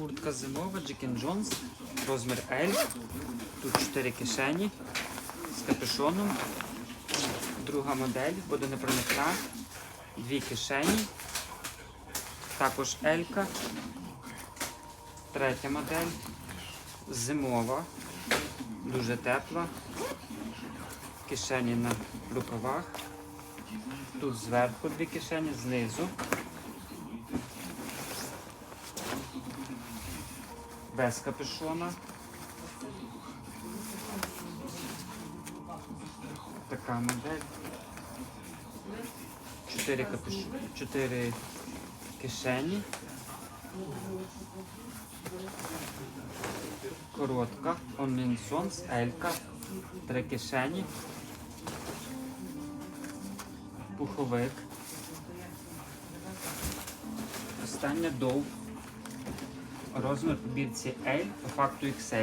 Куртка зимова, Jack Jones, розмір L. Тут 4 кишені з капюшоном. Друга модель, водонепроникна, дві кишені. Також L. Третя модель. Зимова, дуже тепла. Кишені на рукавах. Тут зверху дві кишені, знизу. Без капюшона. Така модель. Чотири капюш... Чотири кишені. Коротка. Онлінсонс, Елька. Три кишені. Пуховик. Остання дов. Розмір по бірці L, по факту XL.